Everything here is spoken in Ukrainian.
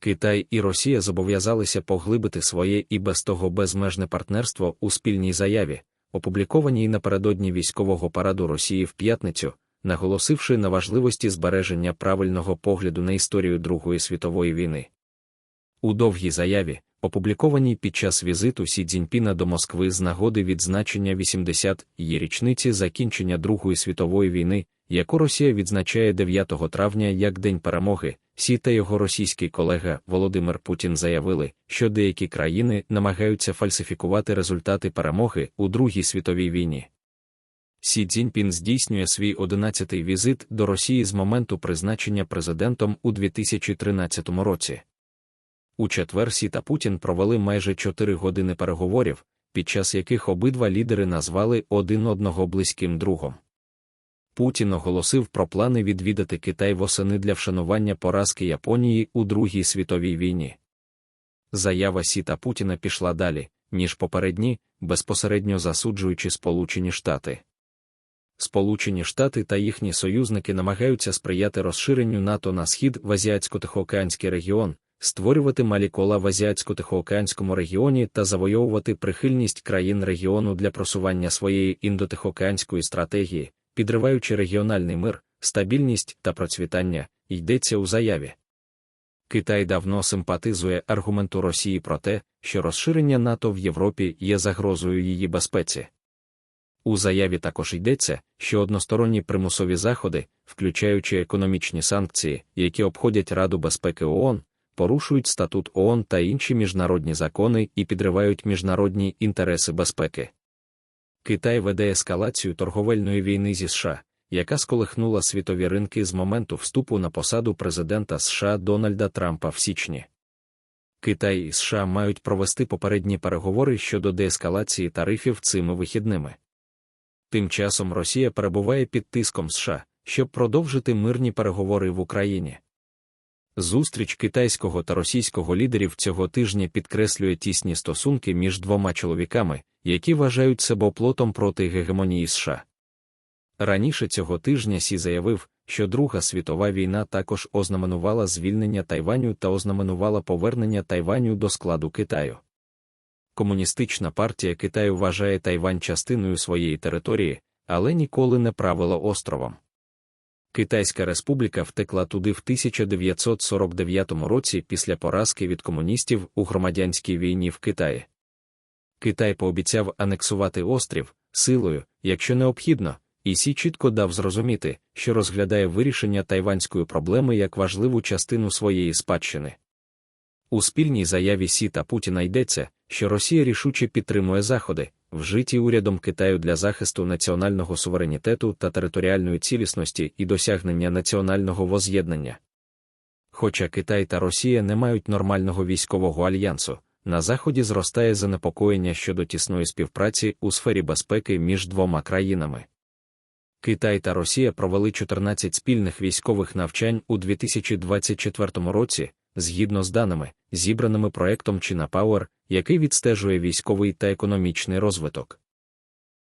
Китай і Росія зобов'язалися поглибити своє і без того безмежне партнерство у спільній заяві, опублікованій напередодні військового параду Росії в п'ятницю, наголосивши на важливості збереження правильного погляду на історію Другої світової війни. У довгій заяві, опублікованій під час візиту Сі Цзіньпіна до Москви з нагоди відзначення 80-ї річниці закінчення Другої світової війни, яку Росія відзначає 9 травня як День перемоги, Сі та його російський колега Володимир Путін заявили, що деякі країни намагаються фальсифікувати результати перемоги у Другій світовій війні. Сі Цзіньпін здійснює свій 11-й візит до Росії з моменту призначення президентом у 2013 році. У четвер Сі та Путін провели майже 4 години переговорів, під час яких обидва лідери назвали один одного близьким другом. Путін оголосив про плани відвідати Китай восени для вшанування поразки Японії у Другій світовій війні. Заява Сі та Путіна пішла далі, ніж попередні, безпосередньо засуджуючи Сполучені Штати. Сполучені Штати та їхні союзники намагаються сприяти розширенню НАТО на схід в Азіатсько-Тихоокеанський регіон, створювати малі кола в Азіатсько-Тихоокеанському регіоні та завойовувати прихильність країн регіону для просування своєї індотихоокеанської стратегії, підриваючи регіональний мир, стабільність та процвітання, йдеться у заяві. Китай давно симпатизує аргументу Росії про те, що розширення НАТО в Європі є загрозою її безпеці. У заяві також йдеться, що односторонні примусові заходи, включаючи економічні санкції, які обходять Раду безпеки ООН, порушують статут ООН та інші міжнародні закони і підривають міжнародні інтереси безпеки. Китай веде ескалацію торговельної війни зі США, яка сколихнула світові ринки з моменту вступу на посаду президента США Дональда Трампа в січні. Китай і США мають провести попередні переговори щодо деескалації тарифів цими вихідними. Тим часом Росія перебуває під тиском США, щоб продовжити мирні переговори в Україні. Зустріч китайського та російського лідерів цього тижня підкреслює тісні стосунки між двома чоловіками, які вважають себе плотом проти гегемонії США. Раніше цього тижня Сі заявив, що Друга світова війна також ознаменувала звільнення Тайваню та ознаменувала повернення Тайваню до складу Китаю. Комуністична партія Китаю вважає Тайвань частиною своєї території, але ніколи не правила островом. Китайська республіка втекла туди в 1949 році після поразки від комуністів у громадянській війні в Китаї. Китай пообіцяв анексувати острів силою, якщо необхідно, і Сі чітко дав зрозуміти, що розглядає вирішення тайванської проблеми як важливу частину своєї спадщини. У спільній заяві Сі та Путіна йдеться, що Росія рішуче підтримує заходи, вжиті урядом Китаю для захисту національного суверенітету та територіальної цілісності і досягнення національного воз'єднання. Хоча Китай та Росія не мають нормального військового альянсу, на Заході зростає занепокоєння щодо тісної співпраці у сфері безпеки між двома країнами. Китай та Росія провели 14 спільних військових навчань у 2024 році, згідно з даними, зібраними проектом Чина Power, який відстежує військовий та економічний розвиток.